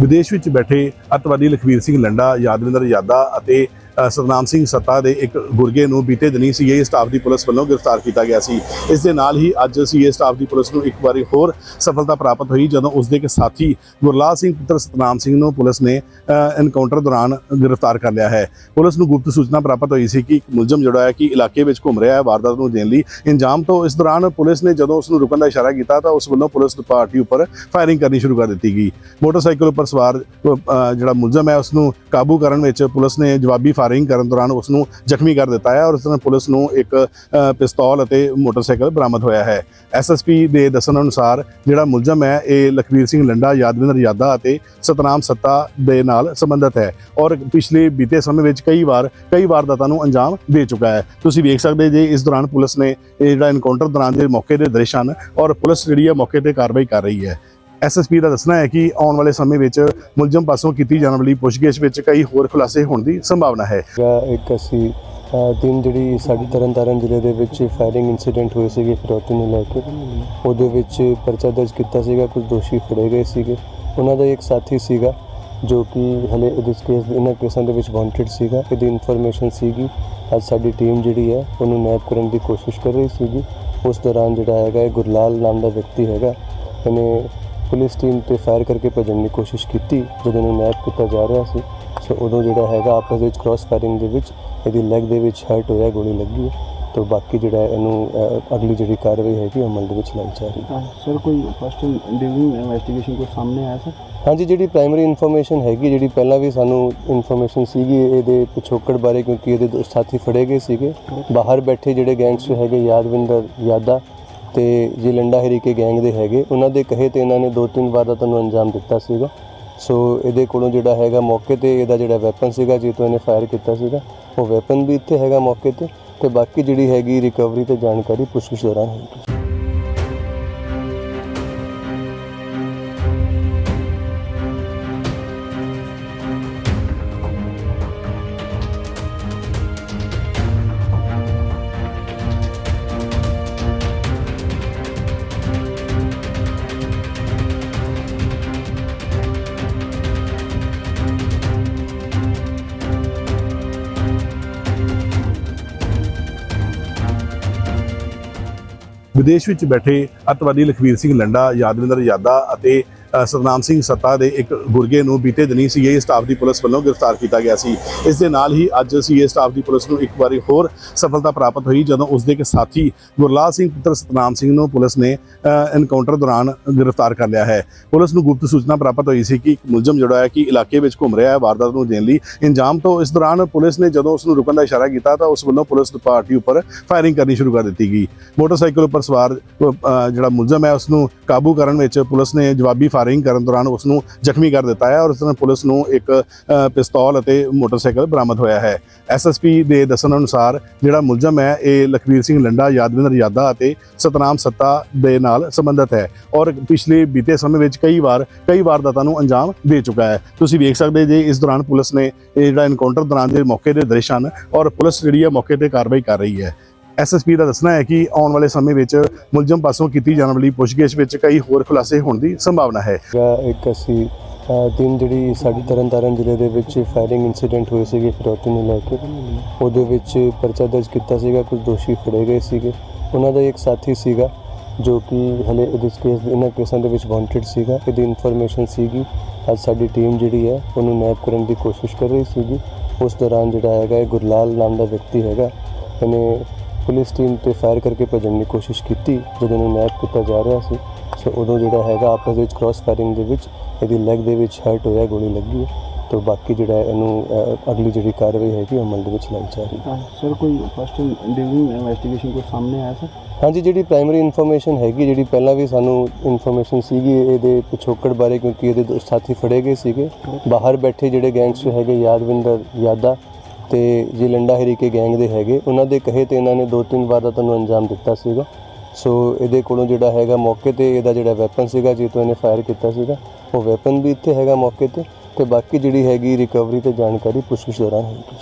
ਵਿਦੇਸ਼ ਵਿੱਚ ਬੈਠੇ ਅੱਤਵਾਦੀ ਲਖਵੀਰ ਸਿੰਘ ਲੰਡਾ ਯਾਦਵਿੰਦਰ ਯਾਦਾ ਅਤੇ ਸਤਨਾਮ ਸਿੰਘ ਸੱਤਾ ਦੇ ਇੱਕ ਗੁਰਗੇ ਨੂੰ ਬੀਤੇ ਦਿਨੀ ਸੀਏ ਸਟਾਫ ਦੀ ਪੁਲਿਸ ਵੱਲੋਂ ਗ੍ਰਿਫਤਾਰ ਕੀਤਾ ਗਿਆ ਸੀ। ਇਸ ਦੇ ਨਾਲ ਹੀ ਅੱਜ ਸੀਏ ਸਟਾਫ ਦੀ ਪੁਲਿਸ ਨੂੰ ਇੱਕ ਵਾਰੀ ਹੋਰ ਸਫਲਤਾ ਪ੍ਰਾਪਤ ਹੋਈ ਜਦੋਂ ਉਸ ਦੇ ਇੱਕ ਸਾਥੀ ਗੁਰਲਾਲ ਸਿੰਘ ਪੁੱਤਰ ਸਤਨਾਮ ਸਿੰਘ ਨੂੰ ਪੁਲਿਸ ਨੇ ਐਨਕਾਊਂਟਰ ਦੌਰਾਨ ਗ੍ਰਿਫਤਾਰ ਕਰ ਲਿਆ ਹੈ। ਪੁਲਿਸ ਨੂੰ ਗੁਪਤ ਸੂਚਨਾ ਪ੍ਰਾਪਤ ਹੋਈ ਸੀ ਕਿ ਇੱਕ ਮੁਲਜ਼ਮ ਜਿਹੜਾ ਹੈ ਕਿ ਇਲਾਕੇ ਵਿੱਚ ਘੁੰਮ ਰਿਹਾ ਹੈ ਵਾਰਦਾਤ ਨੂੰ ਦੇਣ ਲਈ। ਇੰਜਾਮ ਤੋਂ ਇਸ ਦੌਰਾਨ ਪੁਲਿਸ ਨੇ ਜਦੋਂ ਉਸ ਨੂੰ ਰੁਕਣ ਦਾ ਇਸ਼ਾਰਾ ਕੀਤਾ ਤਾਂ ਉਸ ਵੱਲੋਂ ਪੁਲਿਸ ਪਾਰਟੀ ਉੱਪਰ ਫਾਇਰਿੰਗ ਕਰਨੀ ਸ਼ੁਰੂ ਕਰ ਦਿੱਤੀ ਗਈ। ਮੋਟਰਸਾਈਕਲ ਉੱਪਰ ਸਵਾਰ ਜਿਹੜਾ ਮੁਲਜ਼ਮ ਹੈ ਉਸ ਨੂੰ ਕਾਬੂ ਕਰਨ ਵਿੱਚ ਪੁਲਿਸ ਨੇ ਜਵਾਬੀ ਫਾਇਰ ਫਾਇਰਿੰਗ ਕਰਨ ਦੌਰਾਨ ਉਸ ਨੂੰ ਜ਼ਖਮੀ ਕਰ ਦਿੱਤਾ ਹੈ ਔਰ ਉਸ ਨਾਲ ਪੁਲਿਸ ਨੂੰ ਇੱਕ ਪਿਸਤੌਲ ਅਤੇ ਮੋਟਰਸਾਈਕਲ ਬਰਾਮਦ ਹੋਇਆ ਹੈ। ਐਸਐਸਪੀ ਦੇ ਦੱਸਣ ਅਨੁਸਾਰ ਜਿਹੜਾ ਮੁਲਜ਼ਮ ਹੈ, ਇਹ ਲਖਵੀਰ ਸਿੰਘ ਲੰਡਾ, ਯਾਦਵਿੰਦਰ ਯਾਦਾ ਅਤੇ ਸਤਨਾਮ ਸੱਤਾ ਦੇ ਨਾਲ ਸੰਬੰਧਿਤ ਹੈ ਔਰ ਪਿਛਲੇ ਬੀਤੇ ਸਮੇਂ ਵਿੱਚ ਕਈ ਵਾਰ, ਕਈ ਵਾਰਦਾਤਾਂ ਨੂੰ ਅੰਜਾਮ ਦੇ ਚੁੱਕਾ ਹੈ। ਤੁਸੀਂ ਵੇਖ ਸਕਦੇ ਜੇ ਇਸ ਦੌਰਾਨ ਪੁਲਿਸ ਨੇ ਇਹ ਜਿਹੜਾ ਐਨਕਾਊਂਟਰ ਦੌਰਾਨ ਦੇ ਮੌਕੇ ਦੇ ਦ੍ਰਿਸ਼ ਹਨ ਔਰ ਪੁਲਿਸ ਜਿਹੜੀ ਹੈ ਮੌਕੇ ਤੇ ਕਾਰਵਾਈ ਕਰ ਰਹੀ ਹੈ। ਐਸਐਸਪੀ ਦਾ ਦੱਸਣਾ ਹੈ ਕਿ ਆਉਣ ਵਾਲੇ ਸਮੇਂ ਵਿੱਚ ਮੁਲਜ਼ਮ ਪਾਸੋਂ ਕੀਤੀ ਜਾਣ ਵਾਲੀ ਪੁੱਛਗਿੱਛ ਵਿੱਚ ਕਈ ਹੋਰ ਖੁਲਾਸੇ ਹੋਣ ਦੀ ਸੰਭਾਵਨਾ ਹੈ। ਇੱਕ ਅਸੀਂ ਤਿੰਨ ਦਿਨ ਜਿਹੜੀ ਸਾਡੀ ਤਰਨਤਾਰਨ ਜ਼ਿਲ੍ਹੇ ਦੇ ਵਿੱਚ ਫਾਇਰਿੰਗ ਇਨਸੀਡੈਂਟ ਹੋਏ ਸੀਗੇ, ਫਿਰੌਤੀ ਨੂੰ ਲੈ ਕੇ। ਉਹਦੇ ਵਿੱਚ ਪਰਚਾ ਦਰਜ ਕੀਤਾ ਸੀਗਾ, ਕੁਝ ਦੋਸ਼ੀ ਫੜੇ ਗਏ ਸੀਗੇ। ਉਹਨਾਂ ਦਾ ਇੱਕ ਸਾਥੀ ਸੀਗਾ, ਜੋ ਕਿ ਹਲੇ ਇਸ ਕੇਸ ਇਹਨਾਂ ਕੇਸਾਂ ਦੇ ਵਿੱਚ ਵਾਂਟਡ ਸੀਗਾ। ਇਹਦੀ ਇਨਫੋਰਮੇਸ਼ਨ ਸੀਗੀ, ਅੱਜ ਸਾਡੀ ਟੀਮ ਜਿਹੜੀ ਹੈ, ਉਹਨੂੰ ਨੈਪ ਕਰਨ ਦੀ ਕੋਸ਼ਿਸ਼ ਕਰ ਰਹੀ ਸੀਗੀ। ਉਸ ਦੌਰਾਨ ਜਿਹੜਾ ਹੈਗਾ, ਇਹ ਗੁਰਲਾਲ ਨਾਮ ਦਾ ਵਿਅਕਤੀ ਹੈਗਾ, ਇਹਨੇ ਪੁਲਿਸ ਟੀਮ ਤੇ ਫਾਇਰ ਕਰਕੇ ਭੱਜਣ ਦੀ ਕੋਸ਼ਿਸ਼ ਕੀਤੀ ਜਦੋਂ ਇਹਨੂੰ ਨੈਪ ਕੀਤਾ ਜਾ ਰਿਹਾ ਸੀ। ਸੋ ਉਦੋਂ ਜਿਹੜਾ ਹੈਗਾ ਆਪਸ ਵਿੱਚ ਕ੍ਰਾਸ ਫਾਇਰਿੰਗ ਦੇ ਵਿੱਚ ਇਹਦੀ ਲੈਗ ਦੇ ਵਿੱਚ ਹਰਟ ਹੋਇਆ ਗੋਲੀ ਲੱਗੀ ਤੋਂ ਬਾਕੀ ਜਿਹੜਾ ਇਹਨੂੰ ਅਗਲੀ ਜਿਹੜੀ ਕਾਰਵਾਈ ਹੈਗੀ ਉਹ ਅਮਲ ਦੇ ਵਿੱਚ ਲਾਈ ਜਾ ਰਹੀ ਹੈ। ਸਰ ਕੋਈ ਫਸਟ ਡਿਊਰਿੰਗ ਇਨਵੈਸਟੀਗੇਸ਼ਨ ਕੋਈ ਸਾਹਮਣੇ ਆਇਆ ਸਰ? ਹਾਂਜੀ ਜਿਹੜੀ ਪ੍ਰਾਇਮਰੀ ਇਨਫੋਰਮੇਸ਼ਨ ਹੈਗੀ ਜਿਹੜੀ ਪਹਿਲਾਂ ਵੀ ਸਾਨੂੰ ਇਨਫੋਰਮੇਸ਼ਨ ਸੀਗੀ ਇਹਦੇ ਪਿਛੋਕੜ ਬਾਰੇ ਕਿਉਂਕਿ ਇਹਦੇ ਦੋ ਸਾਥੀ ਫੜੇ ਗਏ ਸੀਗੇ। ਬਾਹਰ ਬੈਠੇ ਜਿਹੜੇ ਗੈਂਗਸਟਰ ਹੈਗੇ ਯਾਦਵਿੰਦਰ ਯਾਦਾ ਤੇ ਜੇ ਲੰਡਾ ਹਰੀਕੇ ਗੈਂਗ ਦੇ ਹੈਗੇ, ਉਹਨਾਂ ਦੇ ਕਹੇ ਤੇ ਇਹਨਾਂ ਨੇ ਦੋ ਤਿੰਨ ਵਾਰ ਦਾ ਤੁਹਾਨੂੰ ਅੰਜਾਮ ਦਿੱਤਾ ਸੀਗਾ। ਸੋ ਇਹਦੇ ਕੋਲੋਂ ਜਿਹੜਾ ਹੈਗਾ ਮੌਕੇ ਤੇ ਇਹਦਾ ਜਿਹੜਾ ਵੈਪਨ ਸੀਗਾ ਜਿਸ ਤੋਂ ਇਹਨੇ ਫਾਇਰ ਕੀਤਾ ਸੀਗਾ, ਉਹ ਵੈਪਨ ਵੀ ਇੱਥੇ ਹੈਗਾ ਮੌਕੇ ਤੇ ਤੇ ਬਾਕੀ ਜਿਹੜੀ ਹੈਗੀ ਰਿਕਵਰੀ ਤੇ ਜਾਣਕਾਰੀ ਪੁੱਛਗਿੱਛ ਦੌਰਾਨ ਹੋਏਗੀ ਵਿਦੇਸ਼ ਵਿੱਚ ਬੈਠੇ ਅੱਤਵਾਦੀ ਲਖਵੀਰ ਸਿੰਘ ਲੰਡਾ ਯਾਦਵਿੰਦਰ ਯਾਦਾ ਅਤੇ ਸਤਨਾਮ ਸਿੰਘ ਸੱਤਾ ਦੇ ਇੱਕ ਗੁਰਗੇ ਨੂੰ ਬੀਤੇ ਦਿਨੀ ਸੀਏ ਸਟਾਫ ਦੀ ਪੁਲਿਸ ਵੱਲੋਂ ਗ੍ਰਿਫਤਾਰ ਕੀਤਾ ਗਿਆ ਸੀ। ਇਸ ਦੇ ਨਾਲ ਹੀ ਅੱਜ ਸੀਏ ਸਟਾਫ ਦੀ ਪੁਲਿਸ ਨੂੰ ਇੱਕ ਵਾਰੀ ਹੋਰ ਸਫਲਤਾ ਪ੍ਰਾਪਤ ਹੋਈ ਜਦੋਂ ਉਸ ਦੇ ਇੱਕ ਸਾਥੀ ਗੁਰਲਾਲ ਸਿੰਘ ਪੁੱਤਰ ਸਤਨਾਮ ਸਿੰਘ ਨੂੰ ਪੁਲਿਸ ਨੇ ਐਨਕਾਊਂਟਰ ਦੌਰਾਨ ਗ੍ਰਿਫਤਾਰ ਕਰ ਲਿਆ ਹੈ। ਪੁਲਿਸ ਨੂੰ ਗੁਪਤ ਸੂਚਨਾ ਪ੍ਰਾਪਤ ਹੋਈ ਸੀ ਕਿ ਇੱਕ ਮੁਲਜ਼ਮ ਜਿਹੜਾ ਹੈ ਕਿ ਇਲਾਕੇ ਵਿੱਚ ਘੁੰਮ ਰਿਹਾ ਹੈ ਵਾਰਦਾਤ ਨੂੰ ਦੇਣ ਲਈ। ਇੰਜਾਮ ਤੋਂ ਇਸ ਦੌਰਾਨ ਪੁਲਿਸ ਨੇ ਜਦੋਂ ਉਸ ਨੂੰ ਰੁਕਣ ਦਾ ਇਸ਼ਾਰਾ ਕੀਤਾ ਤਾਂ ਉਸ ਵੱਲੋਂ ਪੁਲਿਸ ਪਾਰਟੀ ਉੱਪਰ ਫਾਇਰਿੰਗ ਕਰਨੀ ਸ਼ੁਰੂ ਕਰ ਦਿੱਤੀ ਗਈ। ਮੋਟਰਸਾਈਕਲ ਉੱਪਰ ਸਵਾਰ ਜਿਹੜਾ ਮੁਲਜ਼ਮ ਹੈ ਉਸ ਨੂੰ ਕਾਬੂ ਕਰਨ ਵਿੱਚ ਪੁਲਿਸ ਨੇ ਜਵਾਬੀ ਫਾਇਰਿੰਗ ਕਰਨ ਦੌਰਾਨ ਉਸ ਨੂੰ ਜ਼ਖਮੀ ਕਰ ਦਿੱਤਾ ਹੈ ਔਰ ਉਸ ਨਾਲ ਪੁਲਿਸ ਨੂੰ ਇੱਕ ਪਿਸਤੌਲ ਅਤੇ ਮੋਟਰਸਾਈਕਲ ਬਰਾਮਦ ਹੋਇਆ ਹੈ। ਐਸਐਸਪੀ ਦੇ ਦੱਸਣ ਅਨੁਸਾਰ ਜਿਹੜਾ ਮੁਲਜ਼ਮ ਹੈ, ਇਹ ਲਖਵੀਰ ਸਿੰਘ ਲੰਡਾ, ਯਾਦਵਿੰਦਰ ਯਾਦਾ ਅਤੇ ਸਤਨਾਮ ਸੱਤਾ ਦੇ ਨਾਲ ਸੰਬੰਧਿਤ ਹੈ ਔਰ ਪਿਛਲੇ ਬੀਤੇ ਸਮੇਂ ਵਿੱਚ ਕਈ ਵਾਰ, ਕਈ ਵਾਰਦਾਤਾਂ ਨੂੰ ਅੰਜਾਮ ਦੇ ਚੁੱਕਾ ਹੈ। ਤੁਸੀਂ ਵੇਖ ਸਕਦੇ ਜੇ ਇਸ ਦੌਰਾਨ ਪੁਲਿਸ ਨੇ ਇਹ ਜਿਹੜਾ ਐਨਕਾਊਂਟਰ ਦੌਰਾਨ ਦੇ ਮੌਕੇ ਦੇ ਦ੍ਰਿਸ਼ ਹਨ ਔਰ ਪੁਲਿਸ ਜਿਹੜੀ ਹੈ ਮੌਕੇ ਤੇ ਕਾਰਵਾਈ ਕਰ ਰਹੀ ਹੈ। ਐਸਐਸਪੀ ਦਾ ਦੱਸਣਾ ਹੈ ਕਿ ਆਉਣ ਵਾਲੇ ਸਮੇਂ ਵਿੱਚ ਮੁਲਜ਼ਮ ਪਾਸੋਂ ਕੀਤੀ ਜਾਣ ਵਾਲੀ ਪੁੱਛਗਿੱਛ ਵਿੱਚ ਕਈ ਹੋਰ ਖੁਲਾਸੇ ਹੋਣ ਦੀ ਸੰਭਾਵਨਾ ਹੈ। ਇੱਕ ਅਸੀਂ ਅ, ਦਿਨ ਜਿਹੜੀ ਸਾਡੀ ਤਰਨਤਾਰਨ ਜ਼ਿਲ੍ਹੇ ਦੇ ਵਿੱਚ ਫਾਇਰਿੰਗ ਇਨਸੀਡੈਂਟ ਹੋਏ ਸੀਗੇ ਫਿਰੌਤੀ ਨੂੰ ਲੈ ਕੇ। ਉਹਦੇ ਵਿੱਚ ਪਰਚਾ ਦਰਜ ਕੀਤਾ ਸੀਗਾ ਕੁਝ ਦੋਸ਼ੀ ਫੜੇ ਗਏ ਸੀਗੇ। ਉਹਨਾਂ ਦਾ ਇੱਕ ਸਾਥੀ ਸੀਗਾ ਜੋ ਕਿ ਹਲੇ ਇਸ ਕੇਸ ਇਹਨਾਂ ਕੇਸਾਂ ਦੇ ਵਿੱਚ ਵਾਂਟਡ ਸੀਗਾ। ਇਹਦੀ ਇਨਫੋਰਮੇਸ਼ਨ ਸੀਗੀ ਅੱਜ ਸਾਡੀ ਟੀਮ ਜਿਹੜੀ ਹੈ ਉਹਨੂੰ ਨੈਪ ਕਰਨ ਦੀ ਕੋਸ਼ਿਸ਼ ਕਰ ਰਹੀ ਸੀਗੀ। ਉਸ ਦੌਰਾਨ ਜਿਹੜਾ ਹੈਗਾ ਇਹ ਗੁਰਲਾਲ ਨਾਮ ਦਾ ਵਿਅਕਤੀ ਹੈਗਾ ਇਹਨੇ ਪੁਲਿਸ ਟੀਮ ਤੇ ਫਾਇਰ ਕਰਕੇ ਭੱਜਣ ਦੀ ਕੋਸ਼ਿਸ਼ ਕੀਤੀ ਜਦੋਂ ਇਹਨੂੰ ਨੈਪ ਕੀਤਾ ਜਾ ਰਿਹਾ ਸੀ। ਸੋ ਉਦੋਂ ਜਿਹੜਾ ਹੈਗਾ ਆਪਸ ਵਿੱਚ ਕ੍ਰਾਸ ਫਾਇਰਿੰਗ ਦੇ ਵਿੱਚ ਇਹਦੀ ਲੈਗ ਦੇ ਵਿੱਚ ਹਰਟ ਹੋਇਆ ਗੋਲੀ ਲੱਗੀ ਤੋਂ ਬਾਕੀ ਜਿਹੜਾ ਇਹਨੂੰ ਅਗਲੀ ਜਿਹੜੀ ਕਾਰਵਾਈ ਹੈਗੀ ਉਹ ਅਮਲ ਦੇ ਵਿੱਚ ਲਾਈ ਜਾ ਰਹੀ ਹੈ। ਸਰ ਕੋਈ ਫਸਟ ਡਿਊਰਿੰਗ ਇਨਵੈਸਟੀਗੇਸ਼ਨ ਕੋਈ ਸਾਹਮਣੇ ਆਇਆ ਸਰ? ਹਾਂਜੀ ਜਿਹੜੀ ਪ੍ਰਾਇਮਰੀ ਇਨਫੋਰਮੇਸ਼ਨ ਹੈਗੀ ਜਿਹੜੀ ਪਹਿਲਾਂ ਵੀ ਸਾਨੂੰ ਇਨਫੋਰਮੇਸ਼ਨ ਸੀਗੀ ਇਹਦੇ ਪਿਛੋਕੜ ਬਾਰੇ ਕਿਉਂਕਿ ਇਹਦੇ ਦੋ ਸਾਥੀ ਫੜੇ ਗਏ ਸੀਗੇ। ਬਾਹਰ ਬੈਠੇ ਜਿਹੜੇ ਗੈਂਗਸਟਰ ਹੈਗੇ ਯਾਦਵਿੰਦਰ ਯਾਦਾ ਤੇ ਜੇ ਲੰਡਾ ਹਰੀਕੇ ਗੈਂਗ ਦੇ ਹੈਗੇ, ਉਹਨਾਂ ਦੇ ਕਹੇ ਤੇ ਇਹਨਾਂ ਨੇ ਦੋ ਤਿੰਨ ਵਾਰ ਦਾ ਨੂੰ ਅੰਜਾਮ ਦਿੱਤਾ ਸੀਗਾ। ਸੋ ਇਹਦੇ ਕੋਲੋਂ ਜਿਹੜਾ ਹੈਗਾ ਮੌਕੇ ਤੇ ਇਹਦਾ ਜਿਹੜਾ ਵੈਪਨ ਸੀਗਾ ਜਿਸ ਤੋਂ ਇਹਨੇ ਫਾਇਰ ਕੀਤਾ ਸੀਗਾ, ਉਹ ਵੈਪਨ ਵੀ ਇੱਥੇ ਹੈਗਾ ਮੌਕੇ ਤੇ ਤੇ ਬਾਕੀ ਜਿਹੜੀ ਹੈਗੀ ਰਿਕਵਰੀ ਤੇ ਜਾਣਕਾਰੀ ਪੁੱਛਗਿੱਛ ਦੌਰਾਨ ਹੋਏਗੀ।